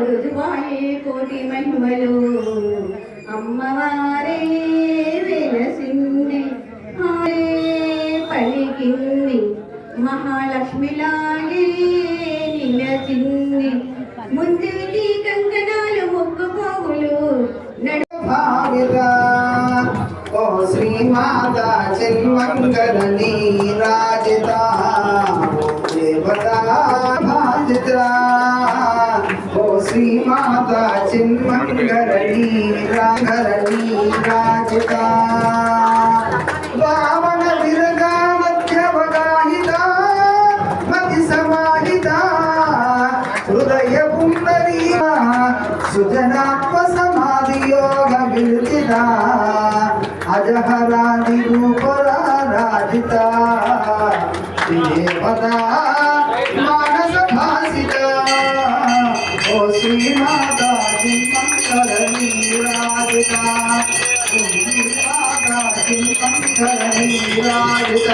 రుజువాయే కోటి మహిమలు. అమ్మవారే వెలసింది. పలికింది. మహాలక్ష్మిలాగే నిలచింది ముందుకి కంకణాలు ముక్కుపోగులు నడుభావిరా ఓ శ్రీమాత చెల్మంగళ నీరా. శ్రీమాత చిన్మంగళ నీరాగర నీరాజిత వామన విరగా మధ్యవగాహిత మతి సమాహిత. హృదయ పుండరీ సుజనాత్మ సమాధి యోగ విరుచిత అజహరాది రూపరాజిత ఓ శ్రీమాత చింకంకర నీరాజిత. ఓ శ్రీమాత చింకంకర నీరాజిత.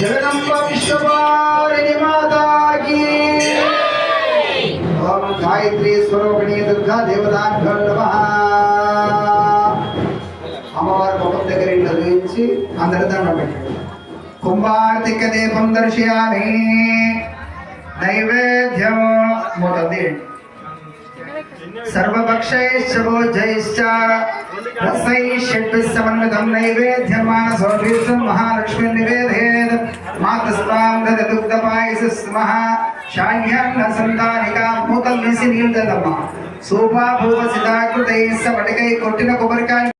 జగదంబ విశ్వవారిణి మాతాకి ఓం గాయత్రి స్వరూపిణి దుర్గా దేవతాభ్యో నమః అమ్మవారి ముఖం దగ్గర చూపించి అందరి దండం పెట్టండి కుంభార్తిక దీపం దర్శయామి. నైవేద్యం మూటది సర్వభక్షైశ్చ భోజైశ్చ రసైः షడ్భిः సమన్వితం మహాలక్ష్మి నివేదేత్ మాతస్వాం దదదుగ్ధపాయసస్మః శాన్యాన్న సంతానికా మూతలు వేసి నీళ్ళు తెల్లమ్మ సూపా భూవ సిద్ధాకృతై సపటికై కొట్టిన కొబ్బరికాయ